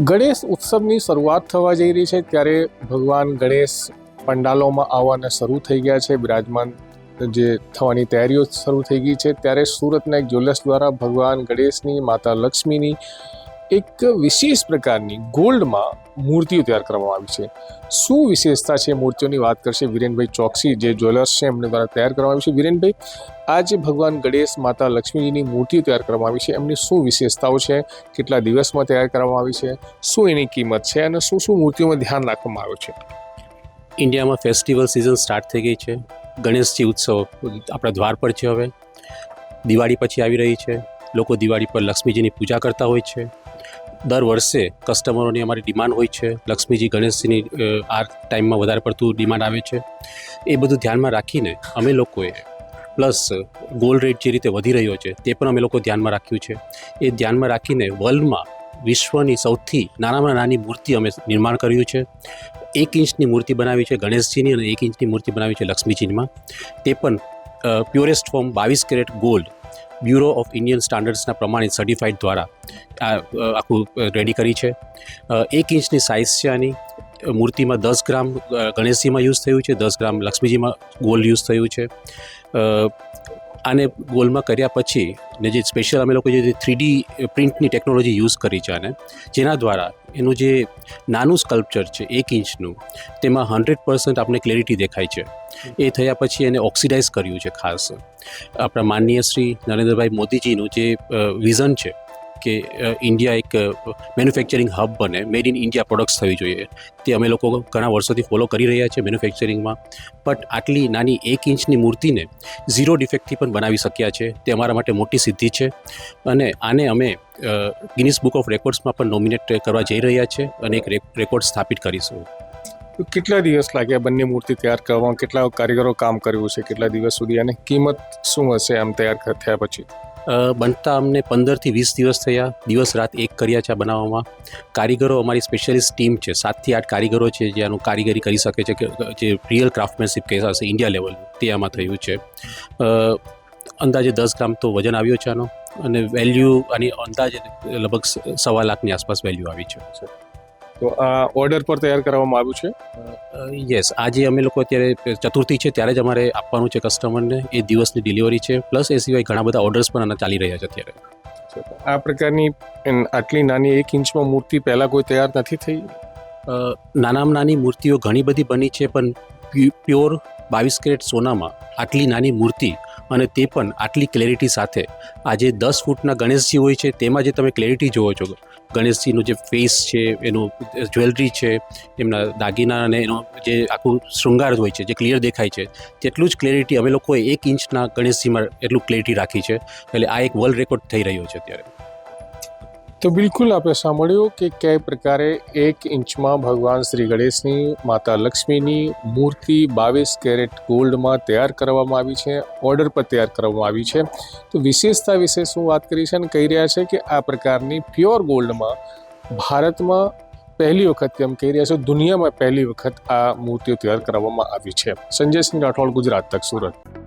ગણેશ ઉત્સવની શરૂઆત થવા જઈ રહી છે ત્યારે ભગવાન ગણેશ પંડાલોમાં આવવાના શરૂ થઈ ગયા છે. બિરાજમાન જે થવાની તૈયારીઓ શરૂ થઈ ગઈ છે. ત્યારે સુરતના એક જ્વેલર્સ દ્વારા ભગવાન ગણેશની માતા લક્ષ્મીની એક વિશેષ પ્રકારની ગોલ્ડમાં મૂર્તિઓ તૈયાર કરવામાં આવી છે. શું વિશેષતા છે મૂર્તિઓની વાત કરશે વિરેનભાઈ ચોકસી, જે જ્વેલર્સ છે એમને દ્વારા તૈયાર કરવામાં આવી છે. વિરેનભાઈ આ જે ભગવાન ગણેશ માતા લક્ષ્મીજીની મૂર્તિઓ તૈયાર કરવામાં આવી છે. એમની શું વિશેષતાઓ છે? કેટલા દિવસમાં તૈયાર કરવામાં આવી છે? શું એની કિંમત છે? અને શું શું મૂર્તિઓમાં ધ્યાન રાખવામાં આવ્યું છે? ઇન્ડિયામાં ફેસ્ટિવલ સિઝન સ્ટાર્ટ થઈ ગઈ છે. ગણેશજી ઉત્સવ આપણા દ્વાર પર છે હવે. દિવાળી પછી આવી રહી છે. લોકો દિવાળી પર લક્ષ્મીજીની પૂજા કરતા હોય છે. દર વર્ષે કસ્ટમરોની અમારી ડિમાન્ડ હોય છે. લક્ષ્મીજી ગણેશજીની આ ટાઈમમાં વધારે પડતું ડિમાન્ડ આવે છે. એ બધું ધ્યાનમાં રાખીને અમે લોકોએ પ્લસ ગોલ્ડ રેટ જે રીતે વધી રહ્યો છે, તે પણ અમે લોકો ધ્યાનમાં રાખ્યું છે. એ ધ્યાનમાં રાખીને વર્લ્ડમાં વિશ્વની સૌથી નાનામાં નાની મૂર્તિ અમે નિર્માણ કર્યું છે. એક ઇંચની મૂર્તિ બનાવી છે ગણેશજીની અને એક ઇંચની મૂર્તિ બનાવી છે લક્ષ્મીજીમાં તે પણ પ્યોરેસ્ટ ફોર્મ બાવીસ carat gold bureau of Indian સ્ટાન્ડર્ડ્સના પ્રમાણે સર્ટિફાઈડ દ્વારા આખું રેડી કરી છે. એક ઇંચની સાઇઝ છે આની. મૂર્તિમાં દસ ગ્રામ ગણેશજીમાં યુઝ થયું છે, દસ ગ્રામ લક્ષ્મીજીમાં ગોલ્ડ યુઝ થયું છે. આને ગોલમાં કર્યા પછી ને જે સ્પેશિયલ અમે લોકો જે થ્રીડી પ્રિન્ટની ટેકનોલોજી યુઝ કરી છે આને જેના દ્વારા એનું જે નાનું સ્કલ્પચર છે એક ઇંચનું તેમાં હંડ્રેડ પર્સન્ટ આપણે ક્લેરિટી દેખાય છે. એ થયા પછી એને ઓક્સિડાઇઝ કર્યું છે ખાસ. આપણા માનનીય શ્રી નરેન્દ્રભાઈ મોદીજીનું જે વિઝન છે કે ઇન્ડિયા એક મેન્યુફેક્ચરિંગ હબ બને મેડ ઇન ઇન્ડિયા પ્રોડક્ટ્સ થવી જોઈએ. તે અમે લોકો ઘણા વર્ષોથી ફોલો કરી રહ્યા છે મેન્યુફેક્ચરિંગમાં બટ આટલી નાની એક ઇંચની મૂર્તિને ઝીરો ડિફેક્ટથી પણ બનાવી શક્યા છે. તે અમારા માટે મોટી સિદ્ધિ છે. અને આને અમે ગિનિસ બુક ઓફ રેકોર્ડ્સમાં પણ નોમિનેટ કરવા જઈ રહ્યા છે અને એક રેકોર્ડ સ્થાપિત કરીશું. કેટલા દિવસ લાગ્યા બંને મૂર્તિ તૈયાર કરવામાં? કેટલા કારીગરો કામ કર્યું છે કેટલા દિવસ સુધી? અને કિંમત શું હશે આમ તૈયાર થયા પછી? બનતા અમને પંદરથી વીસ દિવસ થયા. દિવસ રાત એક કર્યા છે આ બનાવવામાં. કારીગરો અમારી સ્પેશિયલિસ્ટ ટીમ છે. સાતથી આઠ કારીગરો છે જે આનું કારીગરી કરી શકે છે કે, જે રિયલ ક્રાફ્ટમેનશીપ કહેતા હશે ઇન્ડિયા લેવલ તે આમાં થયું છે. અંદાજે દસ ગ્રામ તો વજન આવ્યો છે આનો. અને વેલ્યુ આની અંદાજે લગભગ સવા લાખની આસપાસ વેલ્યુ આવી છે. તો આ ઓર્ડર પર તૈયાર કરવામાં આવ્યું છે? યસ આજે અમે લોકો અત્યારે ચતુર્થી છે ત્યારે જ અમારે આપવાનું છે કસ્ટમરને એ દિવસની ડિલિવરી છે. પ્લસ એ સિવાય ઘણા બધા ઓર્ડર્સ પણ આના ચાલી રહ્યા છે અત્યારે. આ પ્રકારની આટલી નાની એક ઇંચમાં મૂર્તિ પહેલાં કોઈ તૈયાર નથી થઈ? નાનામાં નાની મૂર્તિઓ ઘણી બધી બની છે પણ પ્યુ- પ્યોર બાવીસ કેરેટ સોનામાં આટલી નાની મૂર્તિ અને તે પણ આટલી ક્લેરિટી સાથે. આ જે દસ ફૂટના ગણેશજી હોય છે, તેમાં જે તમે ક્લેરિટી જુઓ છો, ગણેશજીનું જે ફેસ છે, એનું જ્વેલરી છે, એમના દાગીના અને એનો જે આખું શૃંગાર હોય છે, જે ક્લિયર દેખાય છે, તેટલું જ ક્લેરિટી અમે લોકોએ એક ઇંચના ગણેશજીમાં એટલું ક્લેરિટી રાખી છે. એટલે આ એક વર્લ્ડ રેકોર્ડ થઈ રહ્યો છે અત્યારે. તો બિલકુલ આપણે સાંભળ્યું કે કઈ પ્રકારે એક ઇંચમાં ભગવાન શ્રી ગણેશની માતા લક્ષ્મીની મૂર્તિ બાવીસ કેરેટ ગોલ્ડમાં તૈયાર કરવામાં આવી છે, ઓર્ડર પર તૈયાર કરવામાં આવી છે. તો વિશેષતા વિશે શું વાત કરી છે અને કહી રહ્યા છે કે આ પ્રકારની પ્યોર ગોલ્ડમાં ભારતમાં પહેલી વખત એમ કહી રહ્યા છે, દુનિયામાં પહેલી વખત આ મૂર્તિઓ તૈયાર કરવામાં આવી છે. સંજય સિંહ રાઠોડ, ગુજરાત તક, સુરત.